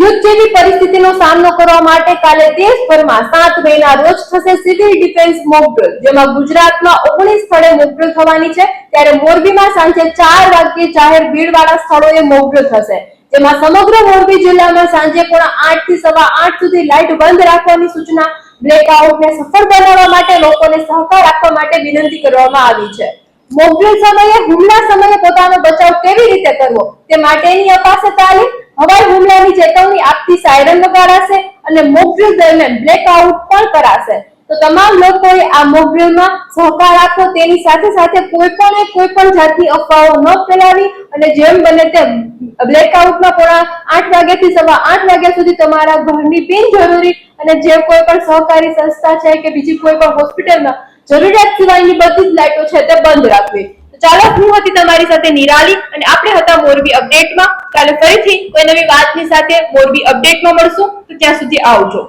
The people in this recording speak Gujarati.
યુદ્ધ જેવી પરિસ્થિતિનો સામનો કરવા માટે કાલે દેશભરમાં સાત મેના રોજ થશે સિવિલ ડિફેન્સ મોકડ્રિલ જેમાં ગુજરાતમાં ઓગણીસ સ્થળે મોકડ્રિલ થવાની છે. ત્યારે મોરબીમાં સાંજે ચાર વાગ્યે જાહેર ભીડવાળા સ્થળોએ મોકડ્રિલ થશે. જેમાં સમગ્ર મોરબી જિલ્લામાં સાંજે પોણા આઠથી સવા આઠ સુધી લાઇટ બંધ રાખવાની સૂચના બ્લેકઆઉટને સફળ બનાવવા માટે લોકોને સહકાર આપવા માટે વિનંતી કરવામાં આવી છે. મોકડ્રિલ સમયે હુમલા સમયે પોતાનો બચાવ કેવી રીતે કરવો તે માટેની અપાશે તાલીમ, હવાઈ હુમલાની ચેતવણી આપતી સાયરન વગાડાશે અને મોકડ્રીલ દરમિયાન બ્લેકઆઉટ પણ કરાશે. તો તમામ લોકોએ આ મોકડ્રીલમાં સહકાર આપો. તેની સાથે સાથે કોઈ પણ કોઈ પણ જાતની અફવાઓ ન ફેલાવી અને જેમ બને તેમ બ્લેકઆઉટમાં પોણા આઠ વાગ્યાથી સવા આઠ વાગ્યા સુધી તમારા ઘરની બિનજરૂરી અને જે કોઈ પણ સહકારી સંસ્થા છે કે બીજી કોઈ પણ હોસ્પિટલમાં જરૂરિયાત સિવાયની બધી જ લાઈટો છે તે બંધ રાખવી. ચાલો હું હતી તમારી સાથે નિરાલી અને આપણે હતા મોરબી અપડેટમાં. કાલે ફરીથી કોઈ નવી વાતની સાથે મોરબી અપડેટમાં મળશું. તો ત્યાં સુધી આવજો.